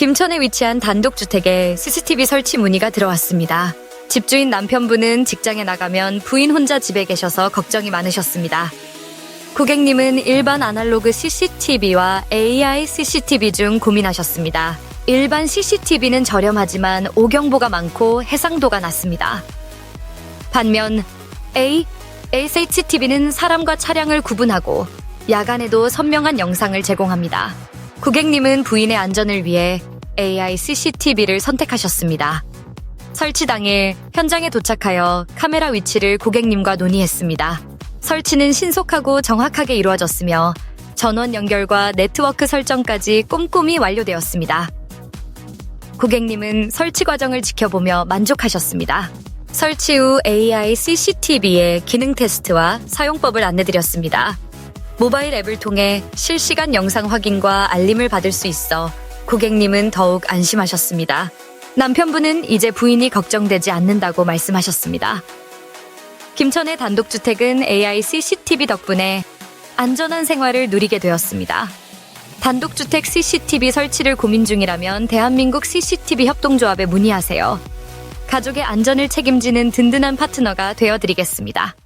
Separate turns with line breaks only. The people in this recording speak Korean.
김천에 위치한 단독주택에 CCTV 설치 문의가 들어왔습니다. 집주인 남편분은 직장에 나가면 부인 혼자 집에 계셔서 걱정이 많으셨습니다. 고객님은 일반 아날로그 CCTV와 AI CCTV 중 고민하셨습니다. 일반 CCTV는 저렴하지만 오경보가 많고 해상도가 낮습니다. 반면 A, SHTV는 사람과 차량을 구분하고 야간에도 선명한 영상을 제공합니다. 고객님은 부인의 안전을 위해 AI CCTV를 선택하셨습니다. 설치 당일 현장에 도착하여 카메라 위치를 고객님과 논의했습니다. 설치는 신속하고 정확하게 이루어졌으며 전원 연결과 네트워크 설정까지 꼼꼼히 완료되었습니다. 고객님은 설치 과정을 지켜보며 만족하셨습니다. 설치 후 AI CCTV의 기능 테스트와 사용법을 안내드렸습니다. 모바일 앱을 통해 실시간 영상 확인과 알림을 받을 수 있어 고객님은 더욱 안심하셨습니다. 남편분은 이제 부인이 걱정되지 않는다고 말씀하셨습니다. 김천의 단독주택은 AI CCTV 덕분에 안전한 생활을 누리게 되었습니다. 단독주택 CCTV 설치를 고민 중이라면 대한민국 CCTV 협동조합에 문의하세요. 가족의 안전을 책임지는 든든한 파트너가 되어드리겠습니다.